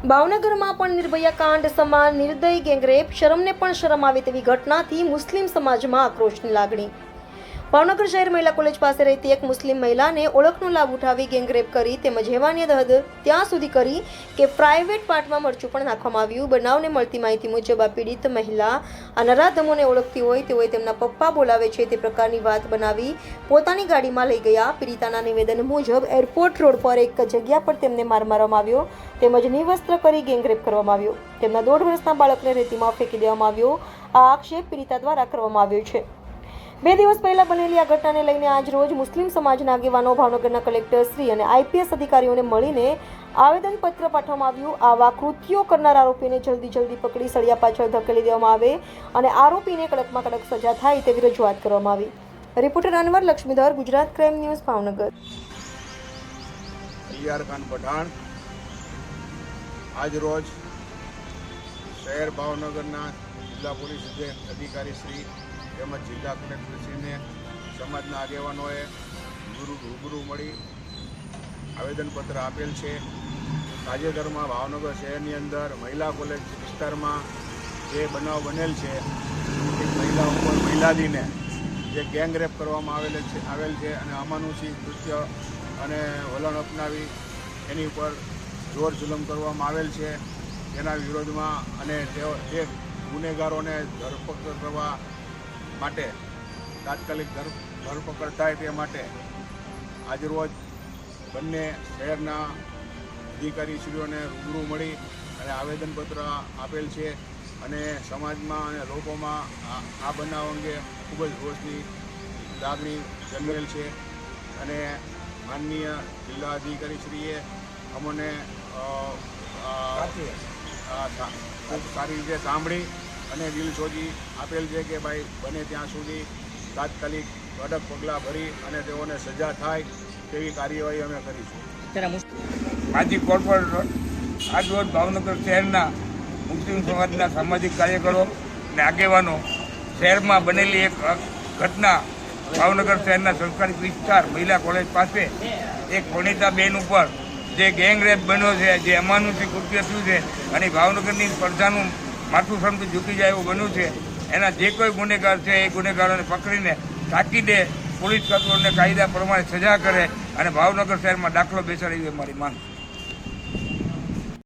ભાવનગરમાં પણ નિર્ભયા કાંડ, સમાન, નિર્દય ગેંગરેપ, શરમને પણ શરમ આવે તેવી ઘટનાથી મુસ્લિમ સમાજમાં આક્રોશની લાગણી. ભાવનગર શહેર મહિલા કોલેજ પાસે રહેતી એક મુસ્લિમ મહિલાને ઓળખનો લાભ ઉઠાવી ગેંગરેપ કરી તેમજ હેવાની હદ ત્યાં સુધી કરી કે પ્રાઇવેટ પાર્ટમાં મરચું પણ નાખવામાં આવ્યું. બનાવને મળતી માહિતી મુજબ આ પીડિત મહિલા આ નરાધમોને ઓળખતી હોય તેઓએ તેમના પપ્પા બોલાવે છે તે પ્રકારની વાત બનાવી પોતાની ગાડીમાં લઈ ગયા. પીડિતાના નિવેદન મુજબ એરપોર્ટ રોડ પર એક જગ્યા પર તેમને માર મારવામાં આવ્યો તેમજ નિવસ્ત્ર કરી ગેંગરેપ કરવામાં આવ્યો. તેમના દોઢ વર્ષના બાળકને રેતીમાં ફેંકી દેવામાં આવ્યો. આ આક્ષેપ પીડિતા દ્વારા કરવામાં આવ્યો છે. બે દિવસ પહેલા બનેલી આ ઘટનાને લઈને આજ રોજ મુસ્લિમ સમાજના આગેવાનો, ભાવનગરના કલેક્ટર શ્રી અને આઈપીએસ અધિકારીઓને મળીને આવેદનપત્ર પાઠવવામાં આવ્યું. આવા કૃત્યો કરનાર આરોપીને જલ્દી જલ્દી પકડી સળિયા પાછળ ધકેલી દેવામાં આવે અને આરોપીને કડકમાં કડક સજા થાય તેવી રજૂઆત કરવામાં આવી. Reporter Anwar Laxmidhar, Gujarat crime news, Bhavnagar. આજ રોજ શહેર ભાવનગરના જિલ્લા પોલીસ અધિકારી શ્રી તેમજ જિલ્લા કલેક્ટરશ્રીને સમાજના આગેવાનોએ ગુરુ રૂબરૂ મળી આવેદનપત્ર આપેલ છે. તાજેતરમાં ભાવનગર શહેરની અંદર મહિલા કોલેજ વિસ્તારમાં જે બનાવ બનેલ છે, એક મહિલા ઉપર મહિલાદીને જે ગેંગ રેપ કરવામાં આવેલ છે આવેલ છે અને અમાનુષી કૃત્ય અને વલણ અપનાવી એની ઉપર જોર જુલમ કરવામાં આવેલ છે. તેના વિરોધમાં અને તે ગુનેગારોને ધરપકડ કરવા માટે તાત્કાલિક ધર ધરપકડ થાય તે માટે આજરોજ બંને શહેરના અધિકારીશ્રીઓને રૂબરૂ મળી અને આવેદનપત્ર આપેલ છે અને સમાજમાં અને લોકોમાં આ આ બનાવ અંગે ખૂબ જ રોષની લાગણી જન્મેલ છે અને માનનીય જિલ્લા અધિકારીશ્રીએ અમને ખૂબ સારી રીતે સાંભળી અને દિલ શોધી આપેલ છે કે ભાઈ બને ત્યાં સુધી તાત્કાલિક કડક પગલાં ભરી અને તેઓને સજા થાય તેવી કાર્યવાહી અમે કરીશું. માજી કોર્પોરેટર આજરોજ ભાવનગર શહેરના મુસ્લિમ સમાજના સામાજિક કાર્યકરો અને આગેવાનો શહેરમાં બનેલી એક ઘટના ભાવનગર શહેરના સરકારી વિસ્તાર મહિલા કોલેજ પાસે એક વનિતાબેન ઉપર જે ગેંગ રેપ બન્યો છે જે અમાનુષિક કૃત્ય થયું છે અને ભાવનગરની પ્રજાનું માથું સમજી ઝૂકી જાય એવું બન્યું છે. એના જે કોઈ ગુનેગાર છે, એ ગુનેગારોને પકડીને તાકીદે પોલીસ તત્વોને કાયદા પ્રમાણે સજા કરે અને ભાવનગર શહેરમાં દાખલો બેસાડી દે મારી માંગ.